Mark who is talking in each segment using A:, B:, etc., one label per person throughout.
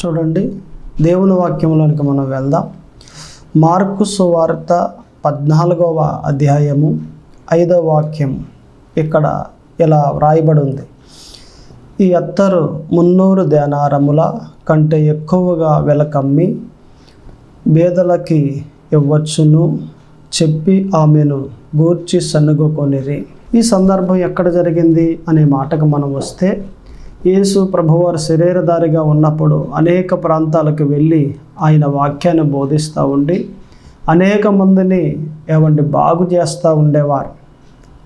A: చూడండి. దేవుని వాక్యంలోనికి మనం వెళ్దాం. మార్కు సువార్త పద్నాలుగవ అధ్యాయము ఐదవ వాక్యం ఇక్కడ ఇలా వ్రాయబడి ఉంది ఈ అత్తరు మున్నూరు దేనారముల కంటే ఎక్కువగా వెలకమ్మి బేదలకి ఇవ్వచ్చును చెప్పి ఆమెను గూర్చి సన్నుగుకొనిరి ఈ సందర్భం ఎక్కడ జరిగింది అనే మాటకు మనం వస్తే యేసు ప్రభువారు శరీరధారిగా ఉన్నప్పుడు అనేక ప్రాంతాలకు వెళ్ళి ఆయన వాక్యాన్ని బోధిస్తూ ఉండి అనేక మందిని ఏమండి బాగు చేస్తూ ఉండేవారు.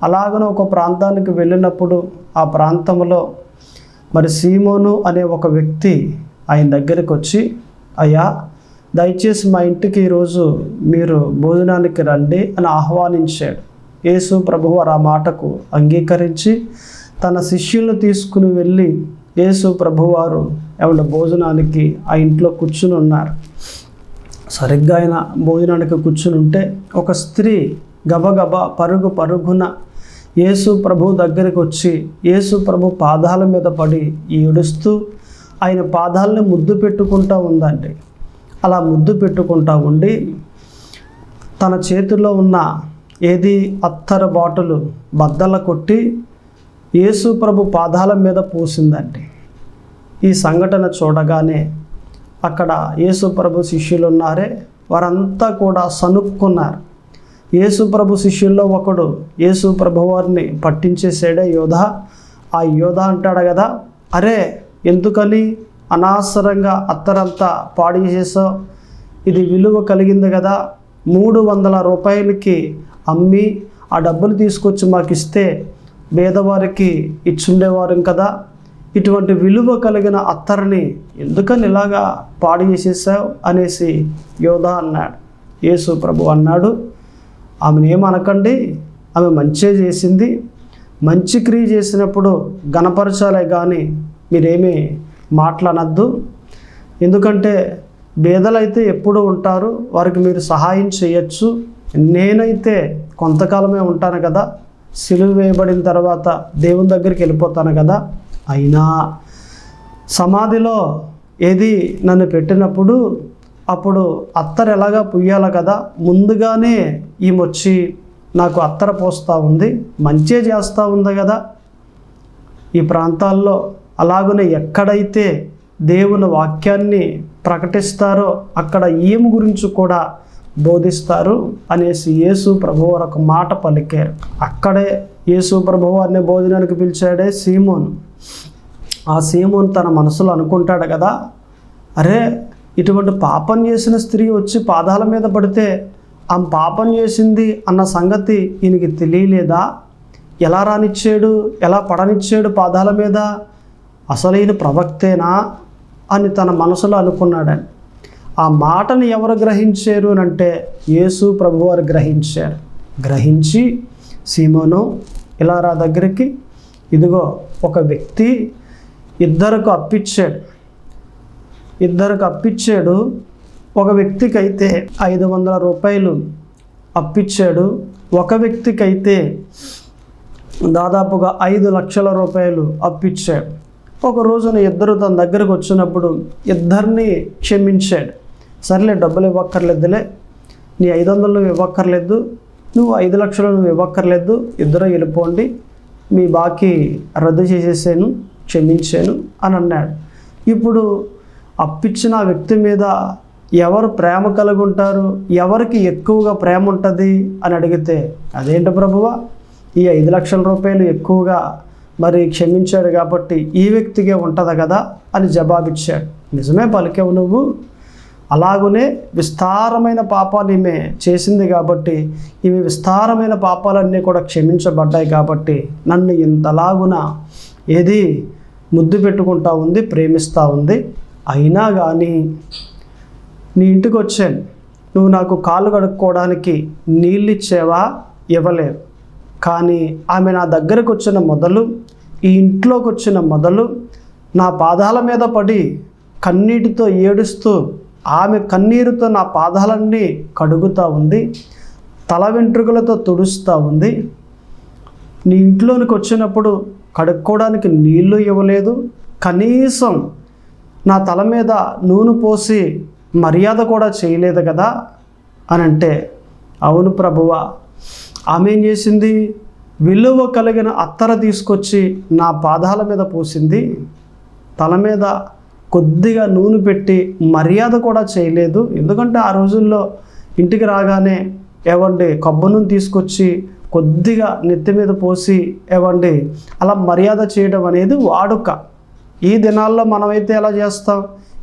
A: అలాగనే ఒక ప్రాంతానికి వెళ్ళినప్పుడు ఆ ప్రాంతంలో మరి సీమోను అనే ఒక వ్యక్తి ఆయన దగ్గరికి వచ్చి అయ్యా దయచేసి మా ఇంటికి ఈరోజు మీరు భోజనానికి రండి అని ఆహ్వానించాడు. యేసు ప్రభువారు ఆ మాటకు అంగీకరించి తన శిష్యులను తీసుకుని వెళ్ళి యేసు ప్రభువారు ఆవిడ భోజనానికి ఆ ఇంట్లో కూర్చుని ఉన్నారు. సరిగ్గా ఆయన భోజనానికి కూర్చుని ఉంటే ఒక స్త్రీ గబగబా పరుగు పరుగున యేసు ప్రభు దగ్గరికి వచ్చి యేసు ప్రభు పాదాల మీద పడి ఏడుస్తూ ఆయన పాదాలని ముద్దు పెట్టుకుంటూ ఉందండి. అలా ముద్దు పెట్టుకుంటూ ఉండి తన చేతిలో ఉన్న ఏది అత్తర బాటలు బద్దల కొట్టి యేసు ప్రభు పాదాల మీద పూసిందండి. ఈ సంఘటన చూడగానే అక్కడ యేసు ప్రభు శిష్యులు ఉన్నారే వారంతా కూడా సనుక్కున్నారు యేసు ప్రభు శిష్యుల్లో ఒకడు యేసు వారిని పట్టించేసాడే యోధ. ఆ యోధ అంటాడు కదా అరే ఎందుకని అనవసరంగా అత్తరంతా పాడి చేసావు ఇది విలువ కలిగింది కదా మూడు వందల రూపాయలకి అమ్మి ఆ డబ్బులు తీసుకొచ్చి మాకు ఇస్తే పేదవారికి ఇచ్చుండేవారు కదా. ఇటువంటి విలువ కలిగిన అత్తరిని ఎందుకని ఇలాగా పాడు చేసేసావు అనేసి యోధ అన్నాడు. యేసు ప్రభు అన్నాడు ఆమెను ఏమనకండి? ఆమె మంచే చేసింది. మంచి క్రియ చేసినప్పుడు గణపరచాలే కానీ మీరేమీ మాట్లాడద్దు ఎందుకంటే బేదలైతే ఎప్పుడు ఉంటారు వారికి మీరు సహాయం చేయొచ్చు. నేనైతే కొంతకాలమే ఉంటాను కదా. సిలువ వేయబడిన తర్వాత దేవుని దగ్గరికి వెళ్ళిపోతాను కదా? అయినా సమాధిలో ఏది నన్ను పెట్టినప్పుడు అప్పుడు అత్తరు ఎలాగా పుయ్యాలి కదా? ముందుగానే ఈమొచ్చి నాకు అత్తర పోస్తూ ఉంది. మంచే చేస్తూ ఉంది కదా? ఈ ప్రాంతాల్లో అలాగనే ఎక్కడైతే దేవుని వాక్యాన్ని ప్రకటిస్తారో అక్కడ ఈమె గురించి కూడా బోధిస్తారు అనేసి యేసు ప్రభువారు ఒక మాట పలికారు. అక్కడే యేసు ప్రభువారిని భోజనానికి పిలిచాడే సీమోను. ఆ సీమోన్ తన మనసులో అనుకుంటాడు కదా అరే ఇటువంటి పాపం చేసిన స్త్రీ వచ్చి పాదాల మీద పడితే ఆ పాపం చేసింది అన్న సంగతి ఈయనకి తెలియలేదా? ఎలా రానిచ్చాడు? ఎలా పడనిచ్చాడు పాదాల మీద? అసలైన ప్రవక్తేనా అని తన మనసులో అనుకున్నాడని ఆ మాటను ఎవరు గ్రహించారు అని అంటే యేసు ప్రభువారు గ్రహించారు. గ్రహించి సీమోను ఇలా రా దగ్గరికి ఇదిగో ఒక వ్యక్తి ఇద్దరికి అప్పిచ్చాడు. ఇద్దరికి అప్పిచ్చాడు. ఒక వ్యక్తికి అయితే ఐదు వందల రూపాయలు అప్పిచ్చాడు. ఒక వ్యక్తికి అయితే దాదాపుగా ఐదు లక్షల రూపాయలు అప్పిచ్చాడు. ఒక రోజున ఇద్దరు తన దగ్గరకు వచ్చినప్పుడు ఇద్దరిని క్షమించాడు. సర్లే డబ్బులు ఇవ్వక్కర్లేదులే. నీ ఐదు వందలు ఇవ్వక్కర్లేదు. నువ్వు ఐదు లక్షలు నువ్వు ఇవ్వక్కర్లేదు. ఇద్దరు వెళ్ళిపోండి. మీ బాకీ రద్దు చేసేసాను క్షమించాను అని అన్నాడు. ఇప్పుడు అప్పిచ్చిన వ్యక్తి మీద ఎవరు ప్రేమ కలిగి ఉంటారు? ఎవరికి ఎక్కువగా ప్రేమ ఉంటుంది అని అడిగితే అదేంటి ప్రభువా? ఈ ఐదు లక్షల రూపాయలు ఎక్కువగా మరి క్షమించాడు కాబట్టి ఈ వ్యక్తికే ఉంటుంది కదా? అని జవాబిచ్చాడు. నిజమే పలికావు నువ్వు. అలాగునే విస్తారమైన పాపాలు ఈమె చేసింది కాబట్టి ఈమె విస్తారమైన పాపాలన్నీ కూడా క్షమించబడ్డాయి కాబట్టి నన్ను ఇంతలాగున ఏది ముద్దు పెట్టుకుంటా ఉంది ప్రేమిస్తూ ఉంది? అయినా కానీ నీ ఇంటికి వచ్చాను నువ్వు నాకు కాళ్ళు కడుక్కోవడానికి నీళ్ళు ఇచ్చేవా ఇవ్వలేదు. కానీ ఆమె నా దగ్గరకు వచ్చిన మొదలు ఈ ఇంట్లోకి వచ్చిన మొదలు నా పాదాల మీద పడి కన్నీటితో ఏడుస్తూ ఆమె కన్నీరుతో నా పాదాలన్నీ కడుగుతూ ఉంది తల వెంట్రుకలతో తుడుస్తూ ఉంది. నీ ఇంట్లోనికి వచ్చినప్పుడు కడుక్కోవడానికి నీళ్ళు ఇవ్వలేదు. కనీసం నా తల మీద నూనె పోసి మర్యాద కూడా చేయలేదు కదా అని అంటే అవును ప్రభువా ఆమె ఏం చేసింది? విలువ కలిగిన అత్తర తీసుకొచ్చి నా పాదాల మీద పోసింది. తల మీద కొద్దిగా నూనె పెట్టి మర్యాద కూడా చేయలేదు. ఎందుకంటే ఆ రోజుల్లో ఇంటికి రాగానే ఏవండి కొబ్బరి నూనె తీసుకొచ్చి కొద్దిగా నెత్తి మీద పోసి ఏవండి అలా మర్యాద చేయడం అనేది వాడుక. ఈ దినాల్లో మనమైతే ఎలా చేస్తాం?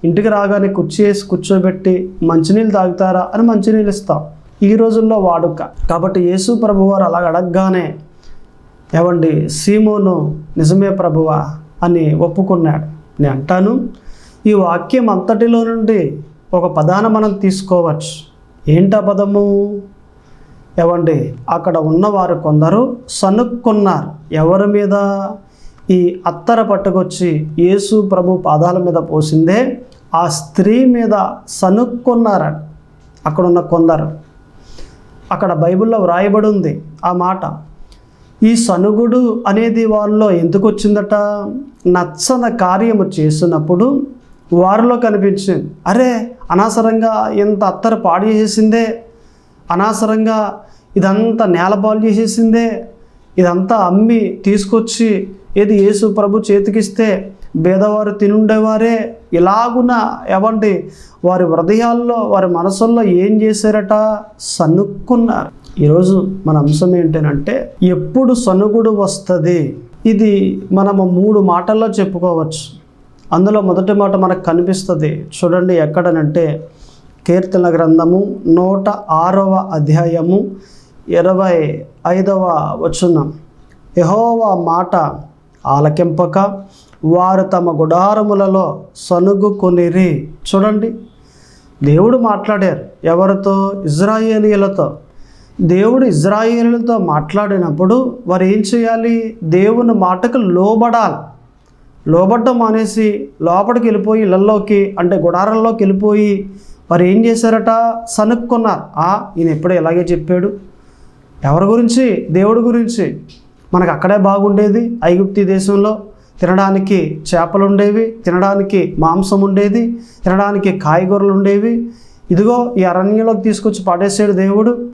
A: ఇంటికి రాగానే కుర్చీ వేసి కూర్చోబెట్టి మంచినీళ్ళు తాగుతారా అని మంచినీళ్ళు ఇస్తాం. ఈ రోజుల్లో వాడుక. కాబట్టి యేసు ప్రభువారు అలా అడగగానే ఏవండి సీమోను నిజమే ప్రభువా అని ఒప్పుకున్నాడు. నేను అంటాను ఈ వాక్యం అంతటిలో నుండి ఒక పదాన్ని మనం తీసుకోవచ్చు. ఏంటా పదము? ఏవండి? అక్కడ ఉన్నవారు కొందరు సనుక్కున్నారు ఎవరి మీద? ఈ అత్తర పట్టుకొచ్చి యేసు ప్రభు పాదాల మీద పోసిందే ఆ స్త్రీ మీద సనుక్కున్నారట అక్కడ ఉన్న కొందరు. అక్కడ బైబిల్లో వ్రాయబడి ఉంది ఆ మాట. ఈ సనుగుడు అనేది వాళ్ళలో ఎందుకు వచ్చిందట? నచ్చన కార్యము చేసినప్పుడు వారిలో కనిపించింది. అరే అనవసరంగా ఇంత అత్తరు పాడు చేసేసిందే. అనవసరంగా ఇదంతా నేలపాలు చేసేసిందే. ఇదంతా అమ్మి తీసుకొచ్చి ఏది యేసు ప్రభు చేతికిస్తే పేదవారు తినుండేవారే. ఇలాగున ఎవండి వారి హృదయాల్లో వారి మనసుల్లో ఏం చేశారట? సనుక్కున్నారు ఈరోజు మన అంశం ఏంటంటే ఎప్పుడు సనుగుడు వస్తుంది? ఇది మనము మూడు మాటల్లో చెప్పుకోవచ్చు. అందులో మొదటి మాట మనకు కనిపిస్తుంది. చూడండి ఎక్కడనంటే కీర్తన గ్రంథము నూట ఆరవ అధ్యాయము ఇరవై ఐదవ వచనం. యహోవా మాట ఆలకింపక వారు తమ గుడారములలో సనుగుకొనిరి. చూడండి దేవుడు మాట్లాడారు ఎవరితో? ఇజ్రాయేలీలతో. దేవుడు ఇజ్రాయేలీలతో మాట్లాడినప్పుడు వారు ఏం చేయాలి? దేవుని మాటకు లోబడాలి. లోబడ్డం మానేసి లోపలికి వెళ్ళిపోయి ఇళ్ళల్లోకి అంటే గుడారంలోకి వెళ్ళిపోయి వారు ఏం చేశారట? సనుక్కున్నారు ఆ ఈయన ఎప్పుడో ఇలాగే చెప్పాడు. ఎవరి గురించి? దేవుడి గురించి. మనకు అక్కడే బాగుండేది. ఐగుప్తి దేశంలో తినడానికి చేపలు ఉండేవి తినడానికి మాంసం ఉండేది తినడానికి కాయగూరలు ఉండేవి ఇదిగో ఈ అరణ్యంలోకి తీసుకొచ్చి పాడేసాడు దేవుడు.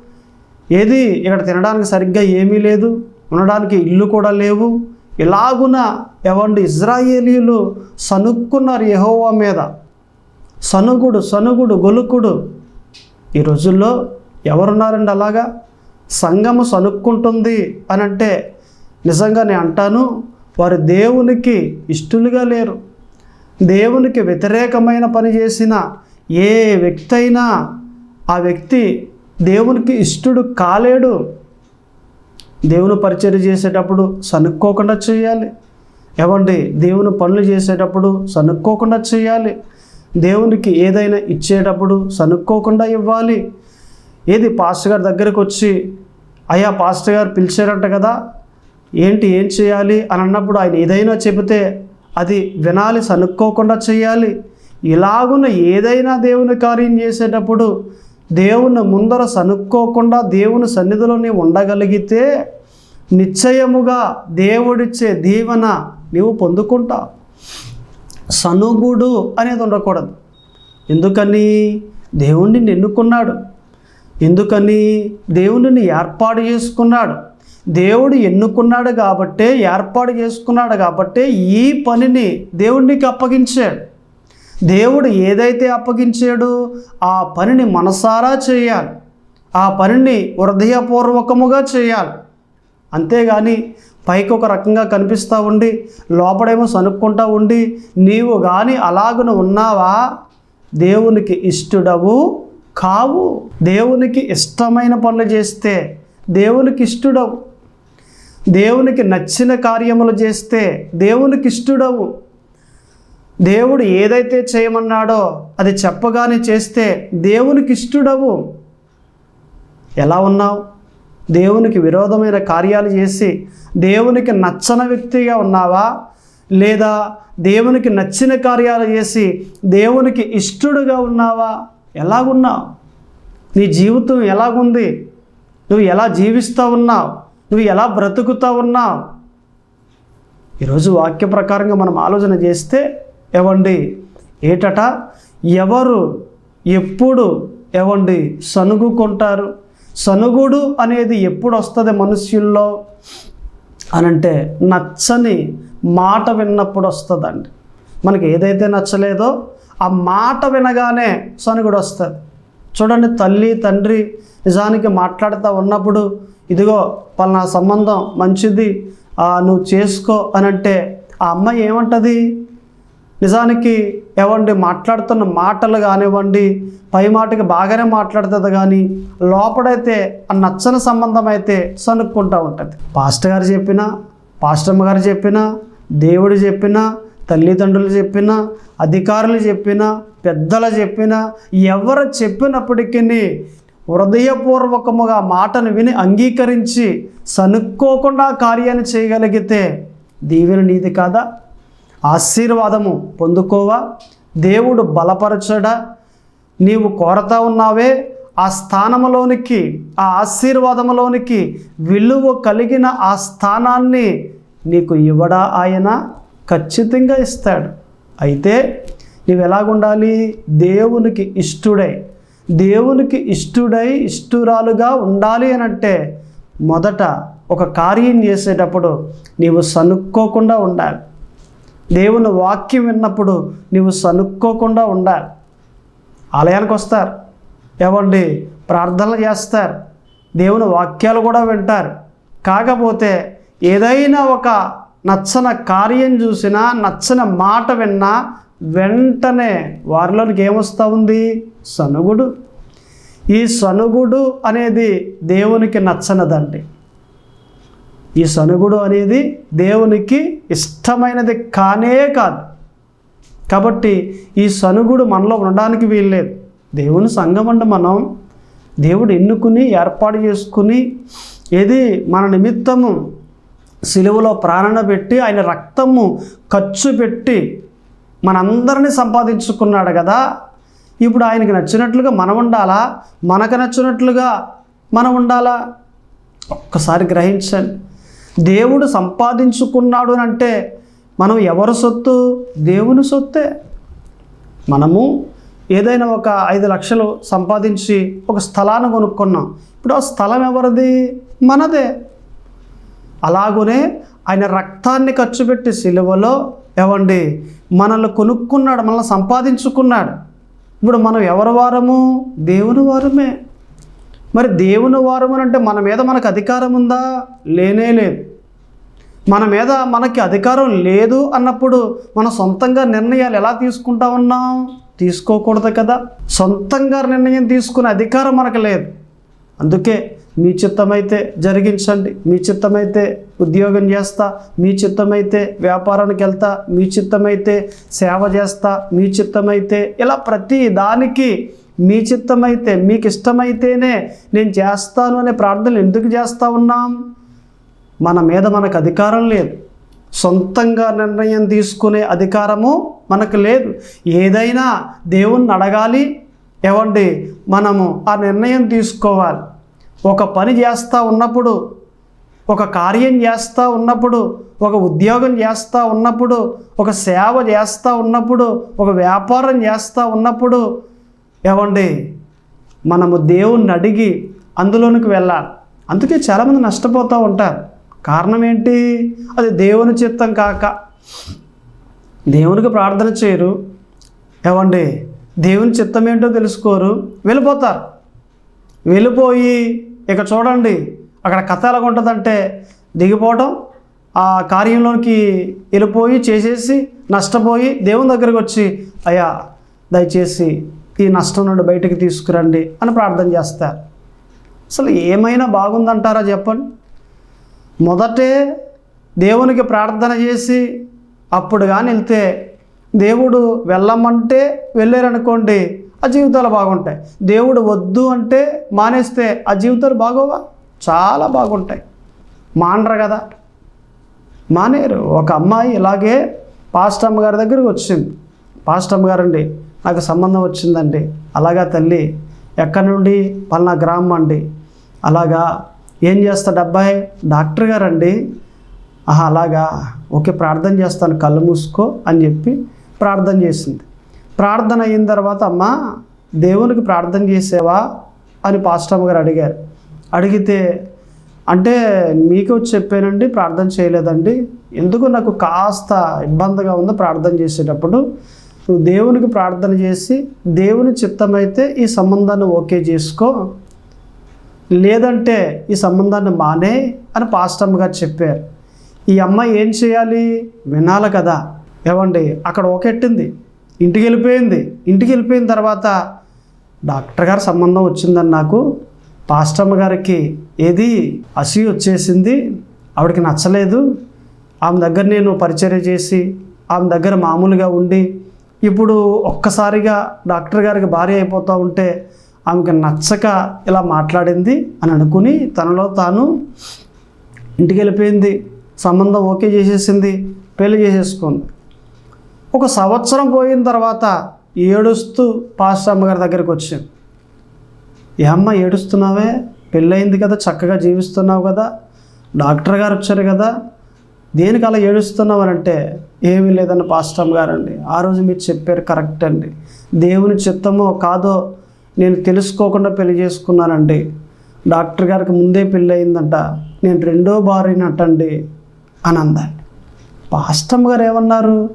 A: ఏది? ఇక్కడ తినడానికి సరిగ్గా ఏమీ లేదు. ఉండడానికి ఇల్లు కూడా లేవు. ఇలాగున ఎవండి ఇజ్రాయేలీలు సనుక్కున్నారు యహోవా మీద. సనుగుడు సనుగుడు గొలుకుడు. ఈ రోజుల్లో ఎవరున్నారండి అలాగా? సంఘము సనుక్కుంటుంది అని అంటే నిజంగా నేను అంటాను వారు దేవునికి ఇష్టలుగా లేరు. దేవునికి వ్యతిరేకమైన పని చేసిన ఏ వ్యక్తి అయినా ఆ వ్యక్తి దేవునికి ఇష్టడు కాలేడు. దేవుని పరిచర్య చేసేటప్పుడు సనుక్కోకుండా చేయాలి. ఏమండి? దేవుని పనులు చేసేటప్పుడు సనుక్కోకుండా చేయాలి. దేవునికి ఏదైనా ఇచ్చేటప్పుడు సనుక్కోకుండా ఇవ్వాలి. ఏది? పాస్టర్ గారి దగ్గరకు వచ్చి అయ్యా పాస్టర్ గారు పిలిచారంట కదా ఏంటి ఏం చేయాలి? అని అన్నప్పుడు ఆయన ఏదైనా చెబితే అది వినాలి సనుక్కోకుండా చేయాలి. ఇలాగున ఏదైనా దేవుని కార్యం చేసేటప్పుడు దేవుని ముందర సనుక్కోకుండా దేవుని సన్నిధిలో నీవు ఉండగలిగితే నిశ్చయముగా దేవుడిచ్చే దీవెన నీవు పొందుకుంటా. సనుగుడు అనేది ఉండకూడదు. ఎందుకని? దేవుణ్ణి ఎన్నుకున్నాడు ఎందుకని? దేవుడిని ఏర్పాటు చేసుకున్నాడు. దేవుడు ఎన్నుకున్నాడు కాబట్టే ఏర్పాటు చేసుకున్నాడు కాబట్టే ఈ పనిని దేవుడికి అప్పగించాడు. దేవుడు ఏదైతే అప్పగించాడో ఆ పనిని మనసారా చేయాలి. ఆ పనిని హృదయపూర్వకముగా చేయాలి. అంతేగాని పైకి ఒక రకంగా కనిపిస్తూ ఉండి లోపడేమో సనుక్కుంటా ఉండి నీవు కానీ అలాగున ఉన్నావా? దేవునికి ఇష్టడవు కావు. దేవునికి ఇష్టమైన పనులు చేస్తే దేవునికి ఇష్టడవు. దేవునికి నచ్చిన కార్యములు చేస్తే దేవునికి ఇష్టడవు. దేవుడు ఏదైతే చేయమన్నాడో అది చెప్పగానే చేస్తే దేవునికి ఇష్టడవు. ఎలా ఉన్నావు? దేవునికి విరోధమైన కార్యాలు చేసి దేవునికి నచ్చని వ్యక్తిగా ఉన్నావా? లేదా దేవునికి నచ్చిన కార్యాలు చేసి దేవునికి ఇష్టడుగా ఉన్నావా? ఎలాగున్నావు? నీ జీవితం ఎలాగుంది? నువ్వు ఎలా జీవిస్తూ ఉన్నావు? నువ్వు ఎలా బ్రతుకుతూ ఉన్నావు? ఈరోజు వాక్య ప్రకారంగా మనం ఆలోచన చేస్తే ఏవండి? ఏటట? ఎవరు ఎప్పుడు ఏవండి? సనుగుకుంటారు సనుగుడు అనేది ఎప్పుడు వస్తుంది మనుష్యుల్లో? అనంటే నచ్చని మాట విన్నప్పుడు వస్తుందండి మనకి ఏదైతే నచ్చలేదో ఆ మాట వినగానే సనుగుడు వస్తుంది చూడండి తల్లి తండ్రి నిజానికి మాట్లాడుతూ ఉన్నప్పుడు ఇదిగో పలానా సంబంధం మంచిది ఆ, నువ్వు చేసుకో అని అంటే ఆ అమ్మాయి ఏమంటుంది? నిజానికి ఏవండి మాట్లాడుతున్న మాటలు కానివ్వండి పై మాటకి బాగానే మాట్లాడుతుంది కానీ లోపడైతే ఆ నచ్చని సంబంధం అయితే సనుక్కుంటూ ఉంటుంది. పాస్టర్ గారు చెప్పినా పాస్టమ్మ గారు చెప్పినా దేవుడు చెప్పినా తల్లిదండ్రులు చెప్పినా అధికారులు చెప్పినా పెద్దలు చెప్పినా ఎవరు చెప్పినప్పటికీ హృదయపూర్వకముగా మాటను విని అంగీకరించి సనుక్కోకుండా కార్యాన్ని చేయగలిగితే దీవెన నీది కాదా? ఆశీర్వాదము పొందుకోవా? దేవుడు బలపరచడా? నీవు కోరతా ఉన్నావే? ఆ స్థానములోనికి ఆ ఆశీర్వాదములోనికి విలువ కలిగిన ఆ స్థానాన్ని నీకు ఇవ్వడా ఆయన? ఖచ్చితంగా ఇస్తాడు. అయితే నీవు ఎలాగుండాలి? దేవునికి ఇష్టుడై. దేవునికి ఇష్టుడై ఇష్టురాలుగా ఉండాలి అని అంటే మొదట ఒక కార్యం చేసేటప్పుడు నీవు సనుక్కోకుండా ఉండాలి. దేవుని వాక్యం విన్నప్పుడు నువ్వు సనుక్కోకుండా ఉండాలి. ఆలయానికి వస్తారు. ఏమండి ప్రార్థనలు చేస్తారు. దేవుని వాక్యాలు కూడా వింటారు. కాకపోతే ఏదైనా ఒక నచ్చన కార్యం చూసినా నచ్చని మాట విన్నా వెంటనే వారిలోనికి ఏమొస్తూ ఉంది? సనుగుడు. ఈ సనుగుడు అనేది దేవునికి నచ్చనదండి. ఈ సనుగుడు అనేది దేవునికి ఇష్టమైనది కానే కాదు. కాబట్టి ఈ సనుగుడు మనలో ఉండడానికి వీల్లేదు దేవుని సంఘం అంటే మనం. దేవుడు ఎన్నుకుని ఏర్పాటు చేసుకుని ఏది మన నిమిత్తము సిలువలో ప్రాణన పెట్టి ఆయన రక్తము ఖర్చు పెట్టి మనందరినీ సంపాదించుకున్నాడు కదా. ఇప్పుడు ఆయనకి నచ్చినట్లుగా మనం ఉండాలా? మనకు నచ్చినట్లుగా మనం ఉండాలా? ఒక్కసారి గ్రహించండి. దేవుడు సంపాదించుకున్నాడు అని అంటే మనం ఎవరి సొత్తు? దేవుని సొత్తే. మనము ఏదైనా ఒక ఐదు లక్షలు సంపాదించి ఒక స్థలాన్ని కొనుక్కున్నాం. ఇప్పుడు ఆ స్థలం ఎవరిది? మనదే. అలాగనే ఆయన రక్తాన్ని ఖర్చు పెట్టి సిలువలో ఏవండి? మనల్ని కొనుక్కున్నాడు మనల్ని సంపాదించుకున్నాడు. ఇప్పుడు మనం ఎవరి వారము? దేవుని వారమే. మరి దేవుని వారం అని అంటే మన మీద మనకు అధికారం ఉందా? లేనే లేదు. మన మీద మనకి అధికారం లేదు అన్నప్పుడు మనం సొంతంగా నిర్ణయాలు ఎలా తీసుకుంటా ఉన్నాం? తీసుకోకూడదు కదా. సొంతంగా నిర్ణయం తీసుకునే అధికారం మనకు లేదు. అందుకే మీ చిత్తమైతే జరిగించండి. మీ చిత్తమైతే ఉద్యోగం చేస్తా. మీ చిత్తమైతే వ్యాపారానికి వెళ్తా. మీ చిత్తమైతే సేవ చేస్తా. మీ చిత్తమైతే ఇలా ప్రతి దానికి మీ చిత్తమైతే మీకు ఇష్టమైతేనే నేను చేస్తాను అనే ప్రార్థనలు ఎందుకు చేస్తూ ఉన్నాం? మన మీద మనకు అధికారం లేదు. సొంతంగా నిర్ణయం తీసుకునే అధికారము మనకు లేదు. ఏదైనా దేవుణ్ణి అడగాలి. ఏవండి? మనము ఆ నిర్ణయం తీసుకోవాలి. ఒక పని చేస్తూ ఉన్నప్పుడు ఒక కార్యం చేస్తూ ఉన్నప్పుడు ఒక ఉద్యోగం చేస్తూ ఉన్నప్పుడు ఒక సేవ చేస్తూ ఉన్నప్పుడు ఒక వ్యాపారం చేస్తూ ఉన్నప్పుడు ఏమండి మనము దేవుణ్ణి అడిగి అందులోనికి వెళ్ళాలి. అందుకే చాలామంది నష్టపోతూ ఉంటారు. కారణం ఏంటి? అది దేవుని చిత్తం కాక. దేవునికి ప్రార్థన చేయరు. ఏమండి దేవుని చిత్తం ఏంటో తెలుసుకోరు. వెళ్ళిపోతారు. వెళ్ళిపోయి ఇక చూడండి అక్కడ కథ ఎలాగ ఉంటుందంటే దిగిపోవడం ఆ కార్యంలోనికి వెళ్ళిపోయి చేసేసి నష్టపోయి దేవుని దగ్గరికి వచ్చి అయ్యా దయచేసి ఈ నష్టం నుండి బయటకు తీసుకురండి అని ప్రార్థన చేస్తారు. అసలు ఏమైనా బాగుందంటారా చెప్పండి? మొదటే దేవునికి ప్రార్థన చేసి అప్పుడు కానీ వెళ్తే దేవుడు వెళ్ళమంటే వెళ్ళారనుకోండి ఆ జీవితాలు బాగుంటాయి. దేవుడు వద్దు అంటే మానేస్తే ఆ జీవితాలు బాగోవా? చాలా బాగుంటాయి. మానరు కదా. మానేరు. ఒక అమ్మాయి ఇలాగే పాస్టమ్మ గారి దగ్గరికి వచ్చింది. పాస్టమ్మ గారండి నాకు సంబంధం వచ్చిందండి. అలాగా తల్లి ఎక్కడి నుండి? పలానా గ్రామం అండి. అలాగా ఏం చేస్తాడు అబ్బాయి? డాక్టర్ గారండి. ఆహా అలాగా ఓకే ప్రార్థన చేస్తాను కళ్ళు మూసుకో అని చెప్పి ప్రార్థన చేసింది. ప్రార్థన అయిన తర్వాత అమ్మ దేవునికి ప్రార్థన చేసేవా అని పాస్టమ్ గారు అడిగారు. అడిగితే అంటే మీకు వచ్చి చెప్పానండి ప్రార్థన చేయలేదండి. ఎందుకు నాకు కాస్త ఇబ్బందిగా ఉందో ప్రార్థన చేసేటప్పుడు? నువ్వు దేవునికి ప్రార్థన చేసి దేవుని చిత్తమైతే ఈ సంబంధాన్ని ఓకే చేసుకో. లేదంటే ఈ సంబంధాన్ని మానే అని పాస్టమ్ గారు చెప్పారు. ఈ అమ్మాయి ఏం చేయాలి? వినాలి కదా. ఏమండి? అక్కడ ఒకెట్టింది ఇంటికి వెళ్ళిపోయింది. ఇంటికి వెళ్ళిపోయిన తర్వాత డాక్టర్ గారు సంబంధం వచ్చిందని నాకు పాస్టమ్మ గారికి ఏది అసూయ వచ్చేసింది. ఆవిడకి నచ్చలేదు. ఆమె దగ్గర నేను పరిచర్య చేసి ఆమె దగ్గర మామూలుగా ఉండి ఇప్పుడు ఒక్కసారిగా డాక్టర్ గారికి భార్య అయిపోతూ ఉంటే ఆమెకి నచ్చక ఇలా మాట్లాడింది అని అనుకుని తనలో తాను ఇంటికి వెళ్ళిపోయింది. సంబంధం ఓకే చేసేసింది. పెళ్ళి చేసేసుకుంది. ఒక సంవత్సరం పోయిన తర్వాత ఏడుస్తూ పాస్టర్ అమ్మగారి దగ్గరికి వచ్చింది ఏ అమ్మ ఏడుస్తున్నావే? పెళ్ళయింది కదా చక్కగా జీవిస్తున్నావు కదా డాక్టర్ గారు వచ్చారు కదా దేనికి అలా ఏడుస్తున్నావు? అని అంటే ఏమీ లేదన్న పాస్టమ్ గారండి. ఆ రోజు మీరు చెప్పారు కరెక్ట్ అండి. దేవుని చిత్తమో కాదో నేను తెలుసుకోకుండా పెళ్ళి చేసుకున్నానండి. డాక్టర్ గారికి ముందే పెళ్ళి అయిందంట. నేను రెండో భార్యనటండి అని అందండి. పాస్టమ్ గారు ఏమన్నారు?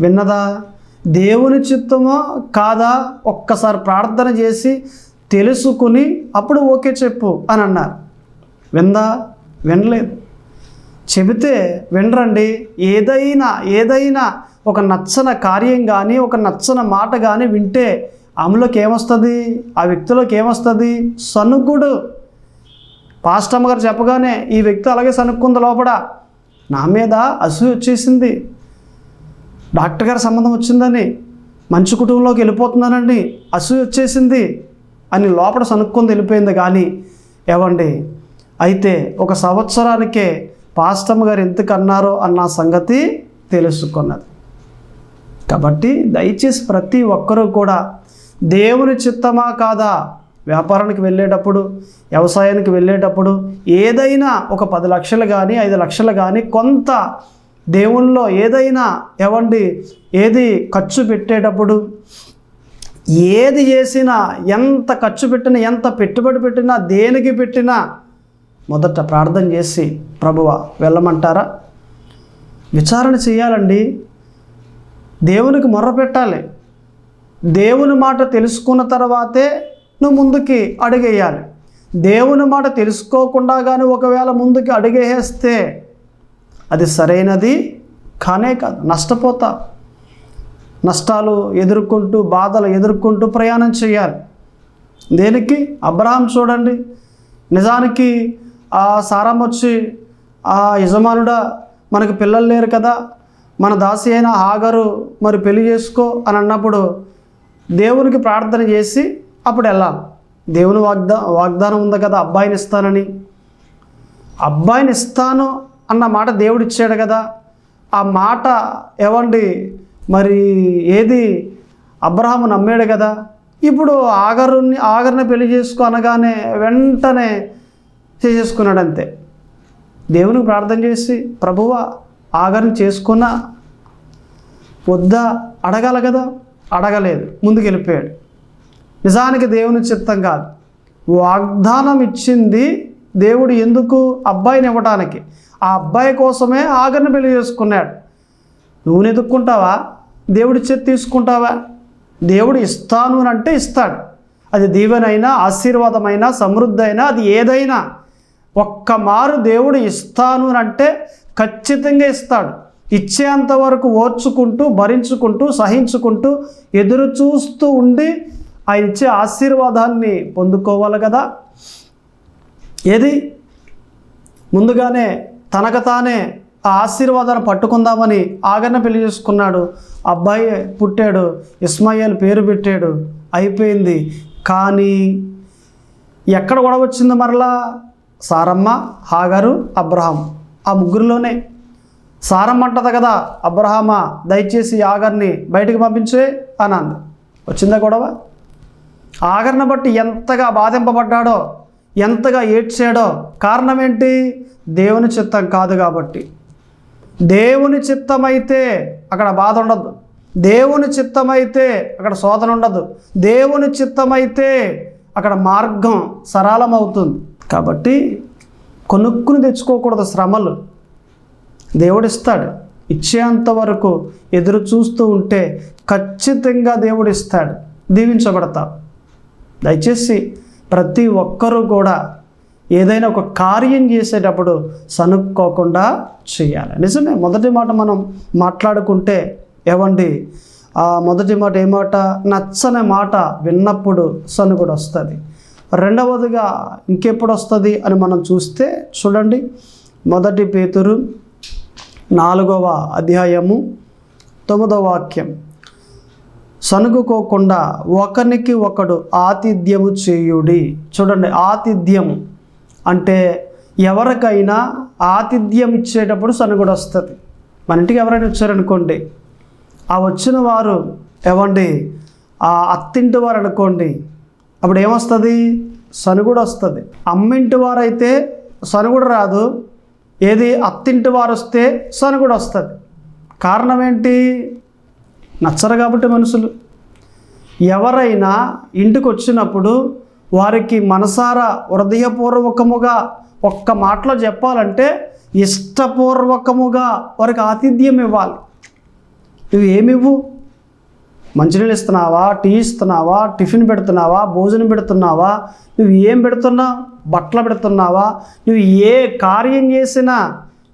A: విన్నదా? దేవుని చిత్తమో కాదా? ఒక్కసారి ప్రార్థన చేసి తెలుసుకుని అప్పుడు ఓకే చెప్పు అని అన్నారు. విందా? వినలేదు. చెబితే వినరండి. ఏదైనా ఏదైనా ఒక నచ్చన కార్యం కానీ ఒక నచ్చన మాట కానీ వింటే ఆమెలోకి ఏమొస్తుంది ఆ వ్యక్తిలోకి ఏమొస్తుంది సనుగుడు పాస్టమ్మ గారు చెప్పగానే ఈ వ్యక్తి అలాగే సనుక్కుంది లోపల. నా మీద అసూ వచ్చేసింది. డాక్టర్ గారి సంబంధం వచ్చిందని మంచి కుటుంబంలోకి వెళ్ళిపోతున్నానండి. అసూ వచ్చేసింది అని లోపల సనుక్కుంది వెళ్ళిపోయింది కానీ ఏవండి? అయితే ఒక సంవత్సరానికే పాస్టమ్ గారు ఎందుకు అన్నారో అన్న సంగతి తెలుసుకున్నది. కాబట్టి దయచేసి ప్రతి ఒక్కరూ కూడా దేవుని చిత్తమా కాదా? వ్యాపారానికి వెళ్ళేటప్పుడు వ్యవసాయానికి వెళ్ళేటప్పుడు ఏదైనా ఒక పది లక్షలు కానీ ఐదు లక్షలు కానీ కొంత దేవుల్లో ఏదైనా ఎవండి ఏది ఖర్చు పెట్టేటప్పుడు ఏది చేసినా ఎంత ఖర్చు పెట్టినా ఎంత పెట్టుబడి పెట్టినా దేనికి పెట్టినా మొదట ప్రార్థన చేసి ప్రభువ వెళ్ళమంటారా? విచారణ చేయాలండి. దేవునికి మొర్ర పెట్టాలి. దేవుని మాట తెలుసుకున్న తర్వాతే నువ్వు ముందుకి అడుగేయాలి. దేవుని మాట తెలుసుకోకుండా కానీ ఒకవేళ ముందుకి అడిగేస్తే అది సరైనది కానే కాదు నష్టపోతా. నష్టాలు ఎదుర్కొంటూ బాధలు ఎదుర్కొంటూ ప్రయాణం చేయాలి. దేనికి? అబ్రహాం చూడండి. నిజానికి ఆ సారం వచ్చి ఆ యజమానుడా మనకు పిల్లలు లేరు కదా మన దాసి అయిన హాగరు మరి పెళ్ళి చేసుకో అని అన్నప్పుడు దేవునికి ప్రార్థన చేసి అప్పుడు వెళ్ళాలి దేవుని వాగ్దా వాగ్దానం ఉంది కదా అబ్బాయిని ఇస్తానని. అబ్బాయిని ఇస్తాను అన్న మాట దేవుడు ఇచ్చాడు కదా ఆ మాట ఏవండి? మరి ఏది? అబ్రహాము నమ్మాడు కదా. ఇప్పుడు ఆగరుని ఆగరిని పెళ్ళి చేసుకో అనగానే వెంటనే చేసేసుకున్నాడు అంతే దేవునికి ప్రార్థన చేసి ప్రభువ ఆగరణ చేసుకున్నా వద్దా అడగాల కదా? అడగలేదు. ముందుకు వెళ్ళిపోయాడు నిజానికి దేవుని చిత్తం కాదు. వాగ్దానం ఇచ్చింది దేవుడు ఎందుకు? అబ్బాయిని ఇవ్వటానికి. ఆ అబ్బాయి కోసమే ఆగరణ పెళ్ళి చేసుకున్నాడు. నువ్వు ఎదుక్కుంటావా దేవుడి చేతి తీసుకుంటావా? దేవుడు ఇస్తాను అని అంటే ఇస్తాడు. అది దీవెనైనా ఆశీర్వాదమైనా సమృద్ధి అయినా అది ఏదైనా ఒక్క మారు దేవుడు ఇస్తాను అంటే ఖచ్చితంగా ఇస్తాడు. ఇచ్చేంత వరకు ఓర్చుకుంటూ భరించుకుంటూ సహించుకుంటూ ఎదురు చూస్తూ ఉండి ఆ ఇచ్చే ఆశీర్వాదాన్ని పొందుకోవాలి కదా. ఏది? ముందుగానే తనకు తానే ఆ ఆశీర్వాదాన్ని పట్టుకుందామని ఆగన్న పెళ్ళి చేసుకున్నాడు. అబ్బాయి పుట్టాడు ఇస్మాయిల్ పేరు పెట్టాడు అయిపోయింది. కానీ ఎక్కడ గొడవ వచ్చింది మరలా? సారమ్మ హాగరు అబ్రహాం. ఆ ముగ్గురిలోనే. సారమ్మ అంటది కదా అబ్రహామా దయచేసి ఆగర్ని బయటికి పంపించే అని అంది. వచ్చిందా గొడవ? ఆగర్ని బట్టి ఎంతగా బాధింపబడ్డాడో ఎంతగా ఏడ్చాడో కారణం ఏంటి దేవుని చిత్తం కాదు కాబట్టి. దేవుని చిత్తమైతే అక్కడ బాధ ఉండదు. దేవుని చిత్తమైతే అక్కడ శోధన ఉండదు. దేవుని చిత్తమైతే అక్కడ మార్గం సరళమవుతుంది. కాబట్టి కొనుక్కుని తెచ్చుకోకూడదు శ్రమలు. దేవుడిస్తాడు. ఇచ్చేంత వరకు ఎదురు చూస్తూ ఉంటే ఖచ్చితంగా దేవుడిస్తాడు. దీవించబడతావు దయచేసి ప్రతి ఒక్కరూ కూడా ఏదైనా ఒక కార్యం చేసేటప్పుడు సనుక్కోకుండా చేయాలి. నిజమే మొదటి మాట మనం మాట్లాడుకుంటే ఏవండి ఆ మొదటి మాట ఏ మాట? నచ్చని మాట విన్నప్పుడు సనుగుడు వస్తుంది రెండవదిగా ఇంకెప్పుడు వస్తుంది అని మనం చూస్తే చూడండి. మొదటి పేతురు నాలుగవ అధ్యాయము తొమ్మిదవ వాక్యం. సనుగుకోకుండా ఒకరికి ఒకడు ఆతిథ్యము చేయుడి. చూడండి ఆతిథ్యం అంటే ఎవరికైనా ఆతిథ్యం ఇచ్చేటప్పుడు సనుగుడు వస్తుంది మన ఇంటికి ఎవరైనా వచ్చారనుకోండి ఆ వచ్చిన వారు ఏమండి ఆ అత్తింటి వారు అనుకోండి అప్పుడు ఏమొస్తుంది సనుగుడు వస్తుంది అమ్మింటి వారైతే సనుగుడు రాదు. ఏది అత్తింటి వారు వస్తే సనుగుడు వస్తుంది కారణం ఏంటి నచ్చరు కాబట్టి మనుషులు. ఎవరైనా ఇంటికి వచ్చినప్పుడు వారికి మనసారా హృదయపూర్వకముగా ఒక్క మాటలో చెప్పాలంటే ఇష్టపూర్వకముగా వారికి ఆతిథ్యం ఇవ్వాలి నువ్వు ఏమివ్వు మంచినీళ్ళు ఇస్తున్నావా? టీ ఇస్తున్నావా? టిఫిన్ పెడుతున్నావా? భోజనం పెడుతున్నావా? నువ్వు ఏం పెడుతున్నావు బట్టలు పెడుతున్నావా? నువ్వు ఏ కార్యం చేసినా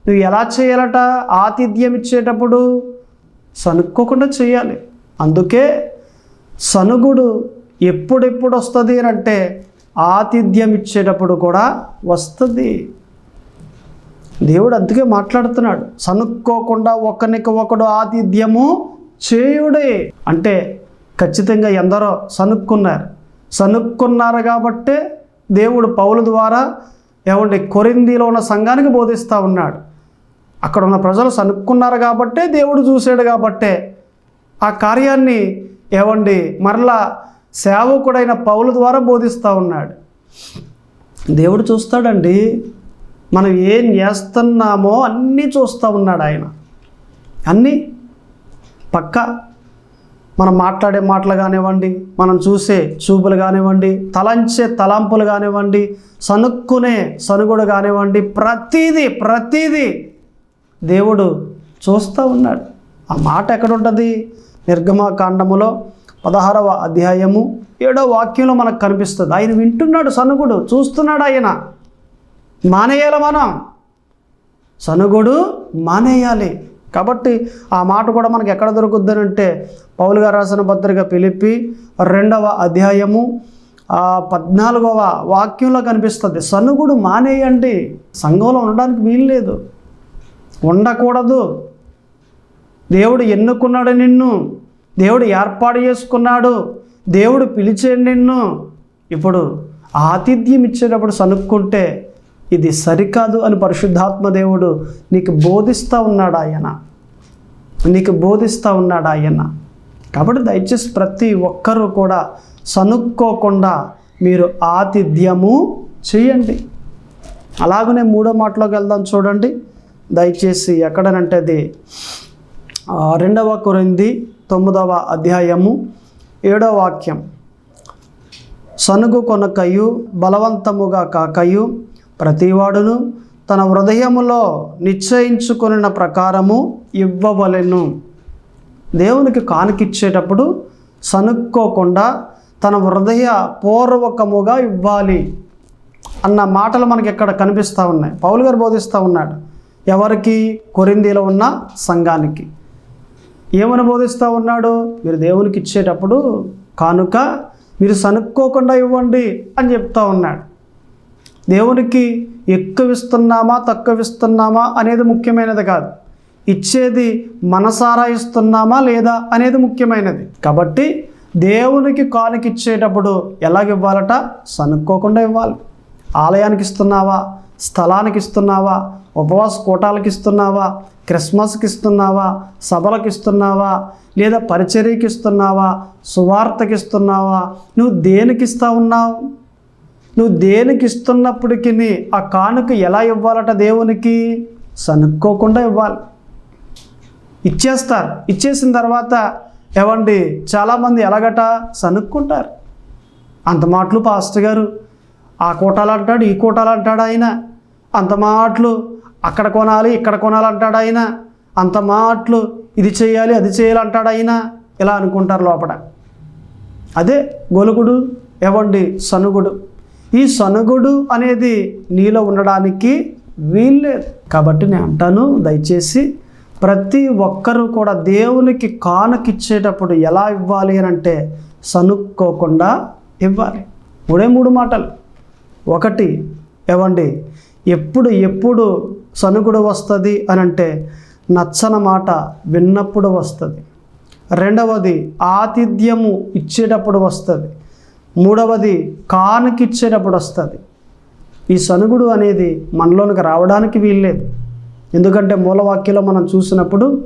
A: నువ్వు ఎలా చేయాలట? ఆతిథ్యం ఇచ్చేటప్పుడు సనుక్కోకుండా చేయాలి. అందుకే సనుగుడు ఎప్పుడెప్పుడు వస్తుంది అని అంటే ఆతిథ్యం ఇచ్చేటప్పుడు కూడా వస్తుంది. దేవుడు అందుకే మాట్లాడుతున్నాడు. సనుక్కోకుండా ఒకరికి ఒకడు ఆతిథ్యము చేయుడే అంటే ఖచ్చితంగా ఎందరో సనుక్కున్నారు. సనుక్కున్నారు కాబట్టే దేవుడు పౌలు ద్వారా ఏమంటే కొరిందీలో ఉన్న సంఘానికి బోధిస్తూ ఉన్నాడు. అక్కడ ఉన్న ప్రజలు సనుక్కున్నారు కాబట్టే దేవుడు చూశాడు కాబట్టే. ఆ కార్యాన్ని ఏమండి మరలా సేవకుడైన పౌలు ద్వారా బోధిస్తూ ఉన్నాడు. దేవుడు చూస్తాడండి మనం ఏం చేస్తున్నామో అన్నీ చూస్తూ ఉన్నాడు ఆయన. అన్నీ పక్క మనం మాట్లాడే మాటలు కానివ్వండి మనం చూసే చూపులు కానివ్వండి తలంచే తలంపులు కానివ్వండి సనుక్కునే సనుగుడు కానివ్వండి ప్రతీది ప్రతీది దేవుడు చూస్తూ ఉన్నాడు. ఆ మాట ఎక్కడ ఉంటుంది నిర్గమకాండములో పదహారవ అధ్యాయము ఏడో వాక్యంలో మనకు కనిపిస్తుంది. ఆయన వింటున్నాడు సనుగుడు చూస్తున్నాడు ఆయన. మానేయాలి మనం? సనుగుడు మానేయాలి. కాబట్టి ఆ మాట కూడా మనకు ఎక్కడ దొరుకుద్దని అంటే పౌలు గారు రాసిన పత్రిక పిలిపి రెండవ అధ్యాయము పద్నాలుగవ వాక్యంలో కనిపిస్తుంది సనుగుడు మానేయండి సంఘంలో ఉండడానికి వీల్లేదు ఉండకూడదు. దేవుడు ఎన్నుకున్నాడు నిన్ను దేవుడు ఏర్పాటు చేసుకున్నాడు దేవుడు పిలిచాడు నిన్ను. ఇప్పుడు ఆతిథ్యం ఇచ్చేటప్పుడు సనుక్కుంటే ఇది సరికాదు అని పరిశుద్ధాత్మ దేవుడు నీకు బోధిస్తూ ఉన్నాడు ఆయన. నీకు బోధిస్తూ ఉన్నాడు ఆయన. కాబట్టి దయచేసి ప్రతి ఒక్కరూ కూడా సనుక్కోకుండా మీరు ఆతిథ్యము చేయండి. అలాగనే మూడో మాటలోకి వెళ్దాం చూడండి. దయచేసి ఎక్కడనంటే అది రెండవ కొరింది తొమ్మిదవ అధ్యాయము ఏడవ వాక్యం. సనుగు కొనకయు బలవంతముగా కాకయు ప్రతివాడును తన హృదయములో నిశ్చయించుకున్న ప్రకారము ఇవ్వవలెను. దేవునికి కానుకిచ్చేటప్పుడు సనుక్కోకుండా తన హృదయ పూర్వకముగా ఇవ్వాలి అన్న మాటలు మనకి ఇక్కడ కనిపిస్తూ ఉన్నాయి? పౌలు గారు బోధిస్తూ ఉన్నాడు ఎవరికి? కొరిందీలో ఉన్న సంఘానికి. ఏమని బోధిస్తూ ఉన్నాడు? మీరు దేవునికి ఇచ్చేటప్పుడు కానుక మీరు సనుక్కోకుండా ఇవ్వండి అని చెప్తా ఉన్నాడు. దేవునికి ఎక్కువ ఇస్తున్నామా తక్కువ ఇస్తున్నామా అనేది ముఖ్యమైనది కాదు. ఇచ్చేది మనసారా ఇస్తున్నామా లేదా అనేది ముఖ్యమైనది. కాబట్టి దేవునికి కానుక ఇచ్చేటప్పుడు ఎలాగ ఇవ్వాలట సనుక్కోకుండా ఇవ్వాలి. ఆలయానికి ఇస్తున్నావా స్థలానికి ఇస్తున్నావా ఉపవాస కూటాలకు ఇస్తున్నావా క్రిస్మస్కి ఇస్తున్నావా సభలకు ఇస్తున్నావా లేదా పరిచర్యకి ఇస్తున్నావా సువార్తకి ఇస్తున్నావా నువ్వు దేనికి ఇస్తా ఉన్నావు? నువ్వు దేనికి ఇస్తున్నప్పటికీ ఆ కానుక ఎలా ఇవ్వాలట దేవునికి? సనుక్కోకుండా ఇవ్వాలి. ఇచ్చేస్తారు. ఇచ్చేసిన తర్వాత ఏవండి? చాలామంది ఎలాగట? సనుక్కుంటారు. అంత మాటలు పాస్టర్ గారు ఆ కోటాలు అంటాడు ఈ కోటాలు అంటాడు ఆయన. అంత మాటలు అక్కడ కొనాలి ఇక్కడ కొనాలి అంటాడు ఆయన. అంత మాటలు ఇది చేయాలి అది చేయాలి అంటాడు ఆయన. ఇలా అనుకుంటారు లోపల. అదే గొలుగుడు ఎవండి సనుగుడు. ఈ సనుగుడు అనేది నీలో ఉండడానికి వీల్లేదు. కాబట్టి నేను అంటాను దయచేసి ప్రతి ఒక్కరూ కూడా దేవునికి కానుకిచ్చేటప్పుడు ఎలా ఇవ్వాలి అని అంటే సనుక్కోకుండా ఇవ్వాలి. మూడే మూడు మాటలు. ఒకటి ఇవ్వండి ఎప్పుడు ఎప్పుడు సనుగుడు వస్తుంది అని అంటే నచ్చన మాట విన్నప్పుడు వస్తుంది. రెండవది ఆతిథ్యము ఇచ్చేటప్పుడు వస్తుంది. మూడవది కానుకిచ్చేటప్పుడు వస్తుంది. ఈ సనుగుడు అనేది మనలోనికి రావడానికి వీల్లేదు ఎందుకంటే మూలవాక్యంలో మనం చూసినప్పుడు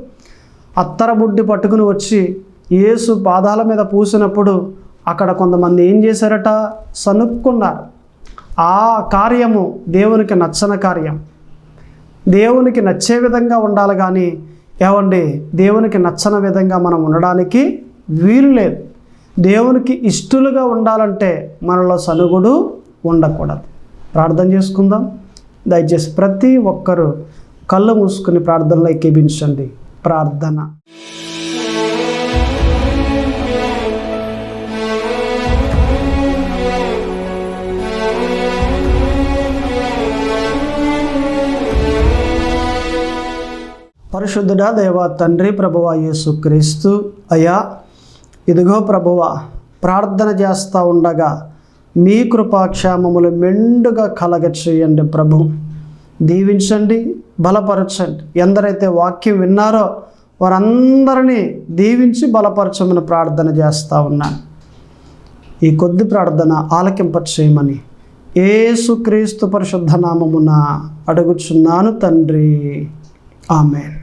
A: అత్తర బుడ్డి పట్టుకుని వచ్చి యేసు పాదాల మీద పూసినప్పుడు అక్కడ కొంతమంది ఏం చేశారట? సనుక్కున్నారు. ఆ కార్యము దేవునికి నచ్చన కార్యం. దేవునికి నచ్చే విధంగా ఉండాలి కానీ ఏమండి? దేవునికి నచ్చని విధంగా మనం ఉండడానికి వీలు లేదు. దేవునికి ఇష్టలుగా ఉండాలంటే మనలో సనుగుడు ఉండకూడదు. ప్రార్థన చేసుకుందాం. దయచేసి ప్రతి ఒక్కరూ కళ్ళు మూసుకుని ప్రార్థనలో ఎక్కిపించండి ప్రార్థన. పరిశుద్ధుడా దేవా తండ్రి ప్రభువ యేసు క్రీస్తు అయా ఇదిగో ప్రభువ ప్రార్థన చేస్తూ ఉండగా మీ కృపాక్షేమములు మెండుగా కలగ చేయండి ప్రభు. దీవించండి బలపరచండి. ఎందరైతే వాక్యం విన్నారో వారందరినీ దీవించి బలపరచమని ప్రార్థన చేస్తూ ఉన్నాను ఈ కొద్ది ప్రార్థన ఆలకింప చేయమని ఏసుక్రీస్తు పరిశుద్ధ నామమున అడుగుచున్నాను తండ్రి. ఆమెన్.